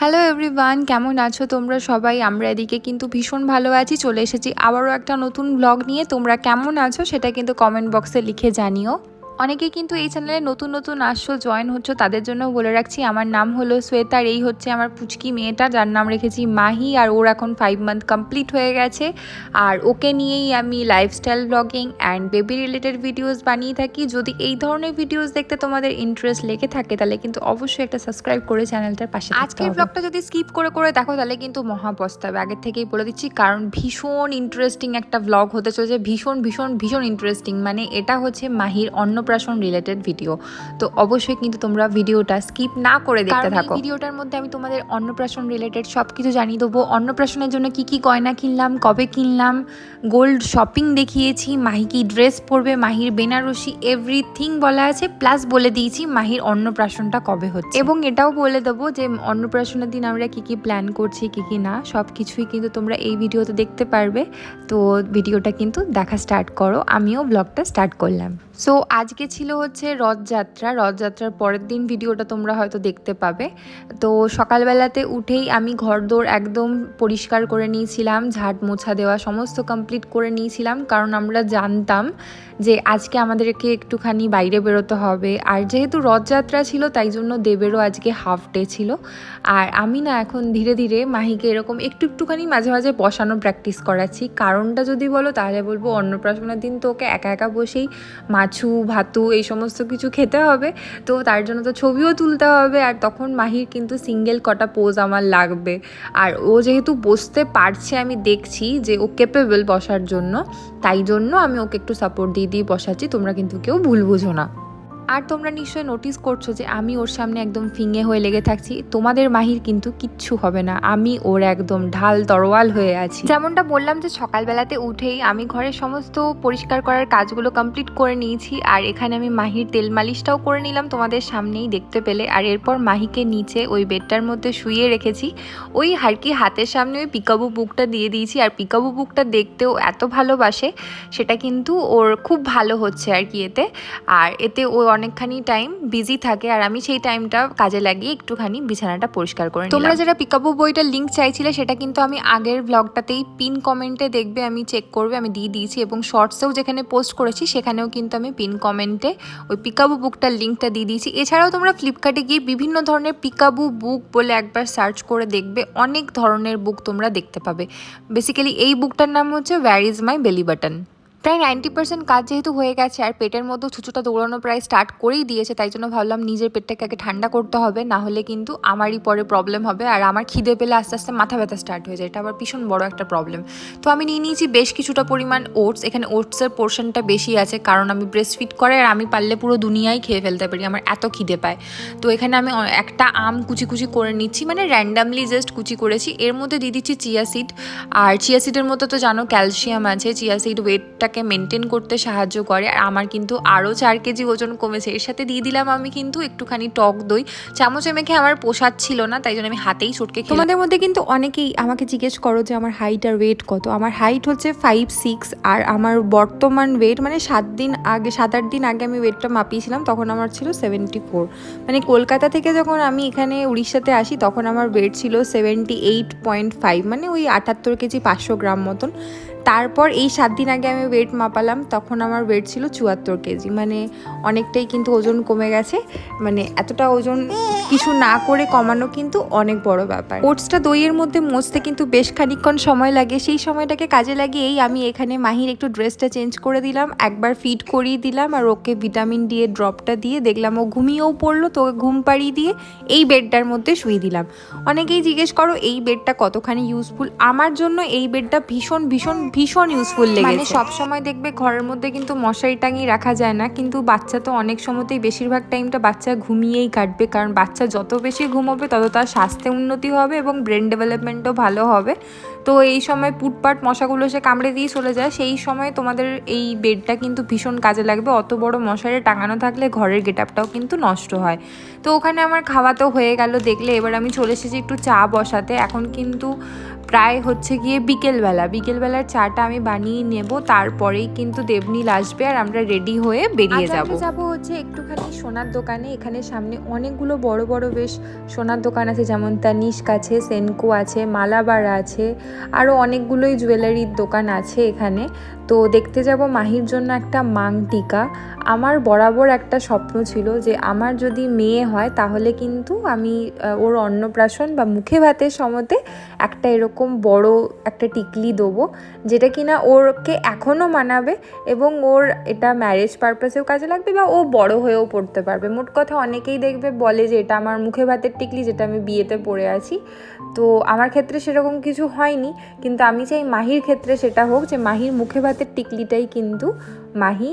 Hello everyone কেমন আছো তোমরা সবাই? আমরা এদিকে কিন্তু ভীষণ ভালো আছি, চলে এসেছি আবারও একটা নতুন ব্লগ নিয়ে। তোমরা কেমন আছো সেটা কিন্তু কমেন্ট বক্সে লিখে জানিও। অনেকে কিন্তু এই চ্যানেলে নতুন নতুন আসছো জয়েন হচ্ছে তাদের জন্য বলে রাখছি আমার নাম হলো শ্বেতার এই হচ্ছে আমার পুচকি মেয়েটা যার নাম রেখেছি মাহি আর ওর এখন ফাইভ মান্থ কমপ্লিট হয়ে গেছে। আর ওকে নিয়েই আমি lifestyle blogging and baby related videos বানিয়ে থাকি। যদি এই ধরনের ভিডিওস দেখতে তোমাদের ইন্টারেস্ট লেগে থাকে তাহলে কিন্তু অবশ্যই একটা সাবস্ক্রাইব করে চ্যানেলটার পাশে আজকের ব্লগটা যদি স্কিপ করে করে দেখো তাহলে কিন্তু মহা পস্তাবে। আগের থেকেই বলে দিচ্ছি কারণ ভীষণ ইন্টারেস্টিং একটা ব্লগ হতে চলেছে। ভীষণ ভীষণ ভীষণ ইন্টারেস্টিং মানে এটা হচ্ছে মাহির অন্নপ্রাশন রিলেটেড ভিডিও তো অবশ্যই কিন্তু তোমরা ভিডিওটা স্কিপ না করে দেখতে থাকো। ভিডিওটার মধ্যে আমি তোমাদের অন্নপ্রাশন রিলেটেড সব কিছু জানিয়ে দেবো। অন্নপ্রাশনের জন্য কি কি গয়না কিনলাম কবে কিনলাম গোল্ড শপিং দেখিয়েছি মাহি কি ড্রেস পরবে মাহির বেনারসি এভরিথিং বলা আছে। প্লাস বলে দিয়েছি মাহির অন্নপ্রাশনটা কবে হচ্ছে। এবং এটাও বলে দেবো যে অন্নপ্রাশনের দিন আমরা কি কি প্ল্যান করছি কি কি না সব কিছুই কিন্তু তোমরা এই ভিডিওতে দেখতে পারবে। তো ভিডিওটা কিন্তু দেখা স্টার্ট করো। আমিও ব্লগটা স্টার্ট করলাম। সো আজকে ছিল হচ্ছে রথযাত্রা। রথযাত্রার পরের দিন ভিডিওটা তোমরা হয়তো দেখতে পাবে। তো সকালবেলাতে উঠেই আমি ঘরদোর একদম পরিষ্কার করে নিয়েছিলাম ঝাড় মোছা দেওয়া সমস্ত কমপ্লিট করে নিয়েছিলাম। কারণ আমরা জানতাম যে আজকে আমাদেরকে একটুখানি বাইরে বেরোতে হবে। আর যেহেতু রথযাত্রা ছিল, তাই জন্য দেবেরও আজকে হাফ ডে ছিল। আর আমি না এখন ধীরে ধীরে মাহিকে এরকম একটু একটুখানি মাঝে মাঝে বসানো প্র্যাকটিস করাচ্ছি। কারণটা যদি বলো, তাহলে বলব অন্নপ্রাশনের দিন তো ওকে একা একা বসেই মাছু, ভাতু এই সমস্ত কিছু খেতে হবে। তো তার জন্য তো ছবিও তুলতে হবে। আর তখন মাহির কিন্তু সিঙ্গেল কটা পোজ আমার লাগবে। আর ও যেহেতু বসতে পারছে, আমি দেখছি যে ও কেপেবল বসার জন্য। তাই জন্য আমি ওকে একটু সাপোর্ট দিয়ে দিয়ে বসাচ্ছি। তোমরা কিন্তু কেউ ভুল বুঝো না। আর তোমরা নিশ্চয়ই নোটিস করছ যে আমি ওর সামনে একদম ফিঙে হয়ে লেগে থাকছি। তোমাদের মাহির কিন্তু কিচ্ছু হবে না। আমি ওর একদম ঢাল তরোয়াল হয়ে আছি। যেমনটা বললাম যে সকালবেলাতে উঠেই আমি ঘরের সমস্ত পরিষ্কার করার কাজগুলো কমপ্লিট করে নিয়েছি আর এখানে আমি মাহির তেল মালিশটাও করে নিলাম তোমাদের সামনেই দেখতে পেলে। আর এরপর মাহিকে নিচে ওই বেডটার মধ্যে শুয়ে রেখেছি। ওই আর কি হাতের সামনে ওই পিকাবু বুকটা দিয়ে দিয়েছি। আর পিকাবু বুকটা দেখতেও এত ভালোবাসে, সেটা কিন্তু ওর খুব ভালো হচ্ছে আর কি এতে। আর এতে ও অনেকখানি টাইম বিজি থাকে আর আমি সেই টাইমটা কাজে লাগিয়ে একটুখানি বিছানাটা পরিষ্কার করে তোমরা যারা পিকাবু বইটার লিঙ্ক চাইছিলে, সেটা কিন্তু আমি আগের ব্লগটাতেই পিন কমেন্টে দেখবে, আমি চেক করবে, আমি দিয়ে দিয়েছি এবং শর্টসেও যেখানে পোস্ট করেছি, সেখানেও কিন্তু আমি পিন কমেন্টে ওই পিকাবু বুকটার লিঙ্কটা দিয়ে দিয়েছি। এছাড়াও তোমরা ফ্লিপকার্টে গিয়ে বিভিন্ন ধরনের পিকাবু বুক বলে একবার সার্চ করে দেখবে, অনেক ধরনের বুক তোমরা দেখতে পাবে। বেসিক্যালি এই বুকটার নাম হচ্ছে where is my belly button প্রায় নাইনটি পার্সেন্ট কাজ যেহেতু হয়ে গেছে আর পেটের মধ্যে ছুচুটা দৌড়ানো প্রায় স্টার্ট করেই দিয়েছে, তাই জন্য ভাবলাম নিজের পেটটাকে আগে ঠান্ডা করতে হবে, না হলে কিন্তু আমারই পরে প্রবলেম হবে আর আমার খিদে পেলে আস্তে আস্তে মাথা ব্যথা স্টার্ট হয়ে যায়। এটা আবার ভীষণ বড় একটা প্রবলেম তো আমি নিয়ে নিয়েছি বেশ কিছুটা পরিমাণ ওটস এখানে ওটসের পোর্শনটা বেশি আছে কারণ আমি ব্রেস্ট ফিট করে আর আমি পারলে পুরো দুনিয়াই খেয়ে ফেলতে পারি, আমার এত খিদে পায়। তো এখানে আমি একটা আম কুচি কুচি করে নিচ্ছি মানে র্যান্ডামলি জাস্ট কুচি করেছি। এর মধ্যে দিয়ে দিচ্ছি চিয়া সিড আর চিয়া সিডের মধ্যে তো জানো ক্যালসিয়াম আছে চিয়া সিড ওয়েটটাকে মেনটেন করতে সাহায্য করে। আর আমার কিন্তু আরও চার কেজি ওজন কমেছে। এর সাথে দিয়ে দিলাম আমি কিন্তু একটুখানি টক দই। চামচে মেখে আমার পোষাচ্ছিল না, তাই জন্য আমি হাতেই খেলাম। তোমাদের মধ্যে কিন্তু অনেকেই আমাকে জিজ্ঞেস করো যে আমার হাইট আর ওয়েট কত। আমার হাইট হচ্ছে ফাইভ সিক্স আর আমার বর্তমান ওয়েট মানে সাত দিন আগে, সাত, আট দিন আগে আমি ওয়েটটা মাপিয়েছিলাম, তখন আমার ছিল সেভেন্টি ফোর মানে কলকাতা থেকে যখন আমি এখানে উড়িষ্যাতে আসি, তখন আমার ওয়েট ছিল সেভেন্টি এইট পয়েন্ট ফাইভ মানে ওই আটাত্তর কেজি পাঁচশো গ্রাম মতন। তারপর এই সাত দিন আগে আমি ওয়েট মাপালাম তখন আমার ওয়েট ছিল চুয়াত্তর কেজি। মানে অনেকটাই কিন্তু ওজন কমে গেছে। মানে এতটা ওজন কিছু না করে কমানো কিন্তু অনেক বড় ব্যাপার। ওটসটা দইয়ের মধ্যে মজতে কিন্তু বেশ খানিকক্ষণ সময় লাগে। সেই সময়টাকে কাজে লাগিয়েই আমি এখানে মাহির একটু ড্রেসটা চেঞ্জ করে দিলাম। একবার ফিট করিয়ে দিলাম আর ওকে ভিটামিন ডি এর ড্রপটা দিয়ে দেখলাম ও ঘুমিয়েও পড়ল তোকে ঘুম পাড়িয়ে দিয়ে এই বেডটার মধ্যে শুয়ে দিলাম। অনেকেই জিজ্ঞেস করো এই বেডটা কতখানি ইউজফুল আমার জন্য এই বেডটা ভীষণ ভীষণ ভীষণ ইউজফুল লেগেছে। মানে সব সময় দেখবে ঘরের মধ্যে কিন্তু মশারি টাঙিয়ে রাখা যায় না, কিন্তু বাচ্চা তো অনেক সময়তেই বেশিরভাগ টাইমটা বাচ্চা ঘুমিয়েই কাটবে, কারণ বাচ্চা যত বেশি ঘুমোবে তত তার স্বাস্থ্যে উন্নতি হবে এবং ব্রেন ডেভেলপমেন্টও ভালো হবে। তো এই সময় পুটপাট মশাগুলো সে কামড়ে দিয়ে চলে যায়, সেই সময় তোমাদের এই বেডটা কিন্তু ভীষণ কাজে লাগবে। অত বড় মশারি টাঙানো থাকলে ঘরের গেট আপটাও কিন্তু নষ্ট হয়। তো ওখানে আমার খাওয়া তো হয়ে গেল, দেখলে এবার আমি চলে এসেছি একটু চা বসাতে। এখন কিন্তু প্রায় হচ্ছে গিয়ে বিকেলবেলা। বিকেলবেলার চাটা আমি বানিয়ে নেব তারপরেই কিন্তু দেবনীল আসবে আর আমরা রেডি হয়ে বেরিয়ে যাব। যাব হচ্ছে একটুখানি সোনার দোকানে। এখানে সামনে অনেকগুলো বড় বড় বেশ সোনার দোকান আছে যেমন তানিস্ক আছে সেনকো আছে মালাবার আছে আরও অনেকগুলোই জুয়েলারির দোকান আছে এখানে। তো দেখতে যাব মাহির জন্য একটা মাং টিকা। আমার বরাবর একটা স্বপ্ন ছিল যে আমার যদি মেয়ে হয় তাহলে কিন্তু আমি ওর অন্নপ্রাশন বা মুখে ভাতের সমতে একটা এরকম বড় একটা টিকলি দেবো, যেটা কিনা ওরকে এখনও মানাবে এবং ওর এটা ম্যারেজ পারপাসেও কাজে লাগবে বা ও বড় হয়েও পড়তে পারবে। মোট কথা অনেকেই দেখবে বলে যে এটা আমার মুখে ভাতের টিকলি যেটা আমি বিয়েতে পড়ে আছি। তো আমার ক্ষেত্রে সেরকম কিছু হয়নি, কিন্তু আমি চাই মাহির ক্ষেত্রে সেটা হোক যে মাহির মুখে ভাতের টিকলিটাই কিন্তু মাহি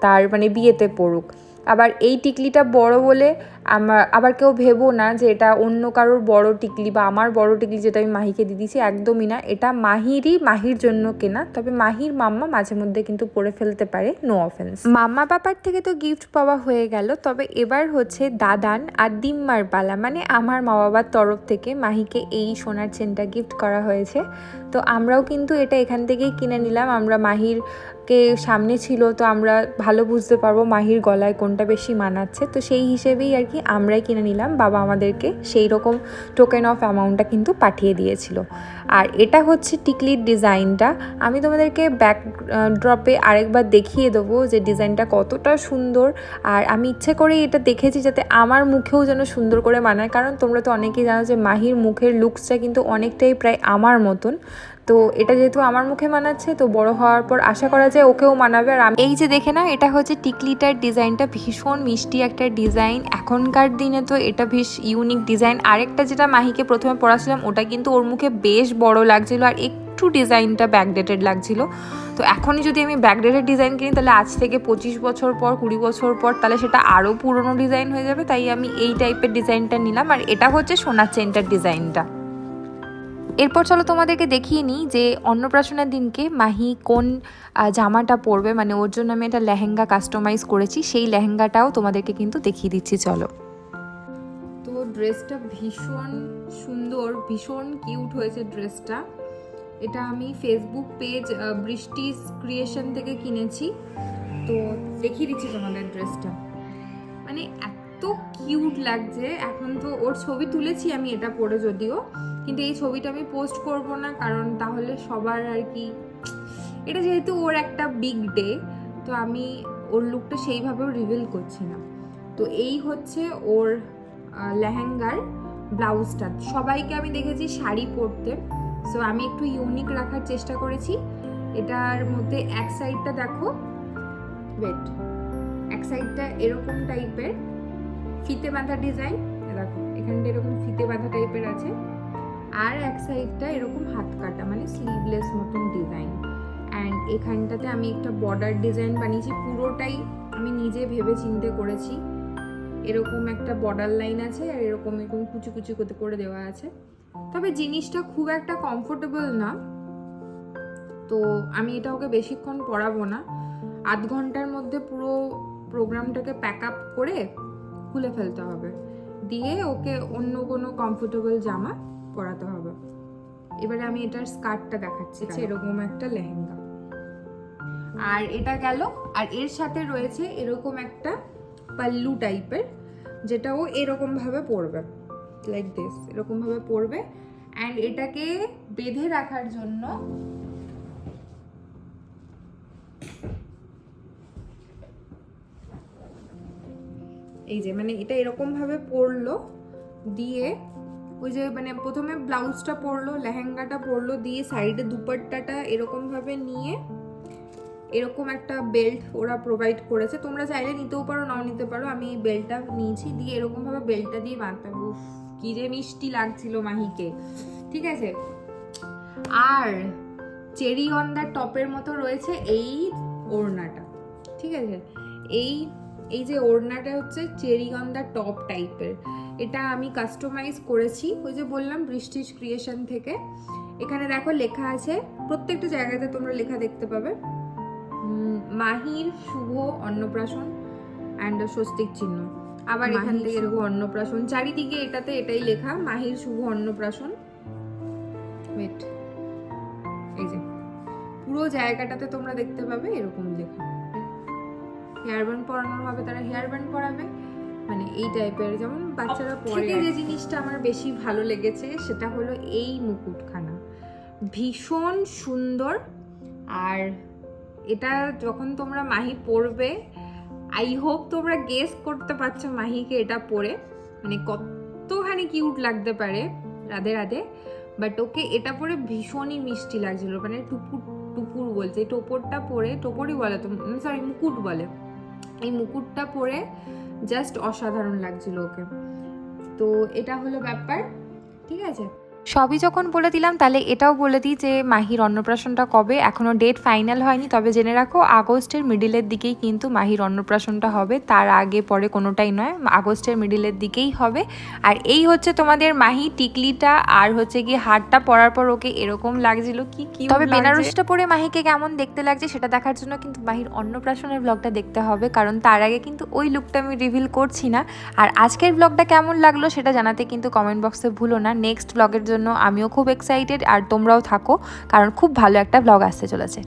তার মানে বিয়েতে পড়ুক। আবার এই টিকলিটা বড় বলে আমার, আবার কেউ ভেবো না যে এটা অন্য কারোর বড় টিকলি বা আমার বড় টিকলি যেটা আমি মাহিকে দিয়ে দিয়েছি, একদমই না। এটা মাহিরই, মাহির জন্য কেনা। তবে মাহির মাম্মা মাঝে মধ্যে কিন্তু পরে ফেলতে পারে নো অফেন্স মাম্মা বাবার থেকে তো গিফট পাওয়া হয়ে গেল, তবে এবার হচ্ছে দাদান আর দিম্মার পালা। মানে আমার মা বাবার তরফ থেকে মাহিকে এই সোনার চেনটা গিফট করা হয়েছে। তো আমরাও কিন্তু এটা এখান থেকেই কিনে নিলাম। আমরা মাহির কে সামনে ছিল, তো আমরা ভালো বুঝতে পারব মাহির গলায় কোনটা বেশি মানাচ্ছে। তো সেই হিসেবেই আর কি আমরাই কিনে নিলাম। বাবা আমাদেরকে সেই রকম টোকেন অফ অ্যামাউন্টটা কিন্তু পাঠিয়ে দিয়েছিল। আর এটা হচ্ছে টিকলির ডিজাইনটা। আমি তোমাদেরকে ব্যাক ড্রপে আরেকবার দেখিয়ে দেবো যে ডিজাইনটা কতটা সুন্দর। আর আমি ইচ্ছে করেই এটা দেখেছি যাতে আমার মুখেও যেন সুন্দর করে মানায়। কারণ তোমরা তো অনেকেই জানো যে মাহির মুখের লুকসটা কিন্তু অনেকটাই প্রায় আমার মতন। তো এটা যেহেতু আমার মুখে মানাচ্ছে, তো বড় হওয়ার পর আশা করা যায় ওকেও মানাবে। আর এই যে দেখে না এটা হচ্ছে টিকলিটার ডিজাইনটা, ভীষণ মিষ্টি একটা ডিজাইন। এখনকার দিনে তো এটা বেশ ইউনিক ডিজাইন। আরেকটা যেটা মাহিকে প্রথমে পড়াছিলাম, ওটা কিন্তু ওর মুখে বেশ বড় লাগছিল আর একটু ডিজাইনটা ব্যাকডেটেড লাগছিল। তো এখনই যদি আমি ব্যাকডেটেড ডিজাইন কিনি, তাহলে আজ থেকে পঁচিশ বছর পর, কুড়ি বছর পর, তাহলে সেটা আরও পুরনো ডিজাইন হয়ে যাবে। তাই আমি এই টাইপের ডিজাইনটা নিলাম। আর এটা হচ্ছে সোনার চেনটার ডিজাইনটা। এরপর চলো তোমাদেরকে দেখিয়ে নিই যে অন্নপ্রাশনের দিনকে মাহি কোন জামাটা পরবে মানে ওর জন্য আমি একটা লেহেঙ্গা কাস্টমাইজ করেছি, সেই লেহেঙ্গাটাও তোমাদেরকে কিন্তু দেখিয়ে দিচ্ছি, চলো। তো ড্রেসটা ভীষণ সুন্দর, ভীষণ কিউট হয়েছে ড্রেসটা এটা আমি ফেসবুক পেজ বৃষ্টিস ক্রিয়েশন থেকে কিনেছি। তো দেখিয়ে দিচ্ছি তোমাদের ড্রেসটা মানে এত কিউট লাগছে, এখন তো ওর ছবি তুলেছি আমি এটা পরে যদিও। কিন্তু এই ছবিটা আমি পোস্ট করব না, কারণ তাহলে সবার আর কি, এটা যেহেতু ওর একটা বিগ ডে তো আমি ওর লুকটা সেইভাবেও রিভিল করছি না। তো এই হচ্ছে ওর লেহেঙ্গার ব্লাউজটা। সবাইকে আমি দেখেছি শাড়ি পরতে সো আমি একটু ইউনিক রাখার চেষ্টা করেছি। এটার মধ্যে এক সাইডটা দেখো ওয়েট এক সাইডটা এরকম টাইপের ফিতে বাঁধা ডিজাইন দেখো, এখানটা এরকম ফিতে বাঁধা টাইপের আছে। আর এক সাইডটা এরকম হাত কাটা মানে স্লিভলেস মতন ডিজাইন অ্যান্ড এখানটাতে আমি একটা বর্ডার ডিজাইন বানিয়েছি, পুরোটাই আমি নিজে ভেবে চিন্তে করেছি। এরকম একটা বর্ডার লাইন আছে আর এরকম এরকম কুচি কুচি করতে করে দেওয়া আছে। তবে জিনিসটা খুব একটা কমফোর্টেবল না। তো আমি এটা ওকে বেশিক্ষণ পরাবো না। আধ ঘণ্টার মধ্যে পুরো প্রোগ্রামটাকে প্যাক আপ করে খুলে ফেলতে হবে। দিয়ে ওকে অন্য কোনো কমফোর্টেবল জামা পরাতে হবে। এবারে আমি এটার স্কার্টটা দেখাচ্ছি হচ্ছে এরকম একটা লেহেঙ্গা। আর এটা গেল আর এর সাথে রয়েছে এরকম একটা পাল্লু টাইপের যেটা ও এরকম ভাবে পরবে। লাইক দিস এরকম ভাবে পরবে। অ্যান্ড এটাকে বেঁধে রাখার জন্য এই যে মানে এটা এরকম ভাবে পরলো দিয়ে ওই যে মানে প্রথমে ব্লাউজটা পরলো, লেহেঙ্গাটা পরলো, দিয়ে সাইডে দুপাট্টাটা এরকমভাবে নিয়ে এরকম একটা বেল্ট ওরা প্রোভাইড করেছে। তোমরা চাইলে নিতেও পারো, নাও নিতে পারো। আমি এই বেল্টটা নিয়েছি, দিয়ে এরকমভাবে বেল্টটা দিয়ে বাঁধতাম। কি যে মিষ্টি লাগছিল মাহিকে। ঠিক আছে? আর চেরি অন দ্য টপের মতো রয়েছে এই ওড়নাটা। ঠিক আছে? এই এই যে ওড়নাটা হচ্ছে চেরি অন দ্য টপ টাইপের এটা আমি কাস্টমাইজ করেছি ওই যে বললাম বৃষ্টিস ক্রিয়েশন থেকে। এখানে দেখো লেখা আছে প্রত্যেকটা জায়গাতে তোমরা লেখা দেখতে পাবে। মাহির শুভ অন্নপ্রাশন অ্যান্ড স্বস্তিক চিহ্ন। আবার এখান থেকে এরকম অন্নপ্রাশন। চারিদিকে এটাতে এটাই লেখা মাহির শুভ অন্নপ্রাশন। ওয়েট এই যে। পুরো জায়গাটাতে তোমরা দেখতে পাবে এরকম লেখা। হেয়ার ব্যান্ড পরানোর হবে তারা হেয়ার ব্যান্ড পরাবে। মানে এই টাইপের যেমন বাচ্চারা পরে যে জিনিসটা আমার বেশি ভালো লেগেছে সেটা হলো এই মুকুটখানা। ভীষণ সুন্দর আর এটা যখন তোমরা মাহি পরবে আই হোপ তোমরা গেস করতে পারছ মাহিকে এটা পরে। মানে কতখানি কিউট লাগতে পারে রাধে রাধে। বাট ওকে এটা পরে ভীষণই মিষ্টি লাগছিল। মানে টুপুর টুপুর বলছে এই টোপরটা পরে টোপরই বলে তো সরি মুকুট বলে। এই মুকুটটা পরে জাস্ট অসাধারণ লাগছিল ওকে। তো এটা হলো ব্যাপার ঠিক আছে? সবই যখন বলে দিলাম তাহলে এটাও বলে দিই যে মাহির অন্নপ্রাশনটা কবে? এখনও ডেট ফাইনাল হয়নি তবে জেনে রাখো আগস্টের মিডিলের দিকেই কিন্তু মাহির অন্নপ্রাশনটা হবে। তার আগে পরে কোনোটাই নয় আগস্টের মিডিলের দিকেই হবে। আর এই হচ্ছে তোমাদের মাহি টিকলিটা আর হচ্ছে গিয়ে হারটা পরার পর ওকে এরকম লাগছিল কি কি তবে বেনারসটা পরে মাহিকে কেমন দেখতে লাগছে সেটা দেখার জন্য কিন্তু মাহির অন্নপ্রাশনের ব্লগটা দেখতে হবে কারণ তার আগে কিন্তু ওই লুকটা আমি রিভিল করছি না। আর আজকের ব্লগটা কেমন লাগল সেটা জানাতে কিন্তু কমেন্ট বক্সে ভুলো না। নেক্সট ব্লগের জন্য আমিও খুব এক্সাইটেড আর তোমরাও থাকো কারণ খুব ভালো একটা ব্লগ আসতে চলেছে।